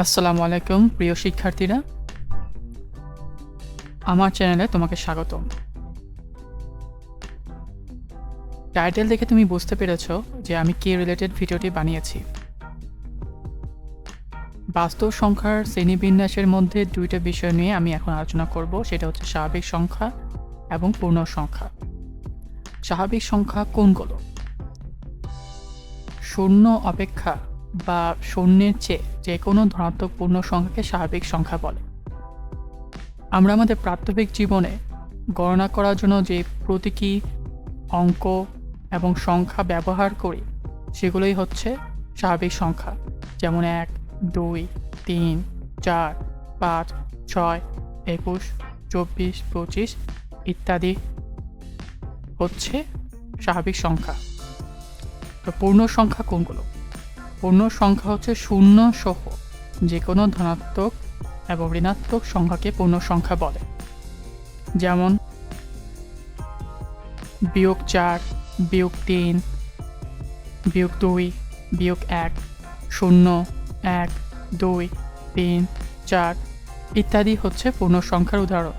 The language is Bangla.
আসসালামু আলাইকুম, প্রিয় শিক্ষার্থীরা। আমার চ্যানেলে তোমাকে স্বাগতম। টাইটেল দেখে তুমি বুঝতে পেরেছ যে আমি কে রিলেটেড ভিডিওটি বানিয়েছি। বাস্তব সংখ্যার শ্রেণীবিন্যাসের মধ্যে দুইটা বিষয় নিয়ে আমি এখন আলোচনা করব, সেটা হচ্ছে স্বাভাবিক সংখ্যা এবং পূর্ণ সংখ্যা। স্বাভাবিক সংখ্যা কোনগুলো? শূন্য অপেক্ষা বা শূন্যের চেয়ে যে কোনো ধনাত্মক পূর্ণ সংখ্যাকে স্বাভাবিক সংখ্যা বলে। আমরা আমাদের প্রাত্যবিক জীবনে গণনা করার জন্য যে প্রতীকী, অঙ্ক এবং সংখ্যা ব্যবহার করি, সেগুলোই হচ্ছে স্বাভাবিক সংখ্যা। যেমন এক, দুই, তিন, চার, পাঁচ, ছয়, একুশ, চব্বিশ, পঁচিশ ইত্যাদি হচ্ছে স্বাভাবিক সংখ্যা। তো পূর্ণ সংখ্যা কোনগুলো? পূর্ণ সংখ্যা হচ্ছে শূন্য সহ যে কোনো ধনাত্মক এবং ঋণাত্মক সংখ্যাকে পূর্ণ সংখ্যা বলে। যেমন, বিয়োগ চার, বিয়োগ তিন, বিয়োগ দুই, বিয়োগ এক, শূন্য, এক, দুই, তিন, চার ইত্যাদি হচ্ছে পূর্ণ সংখ্যার উদাহরণ।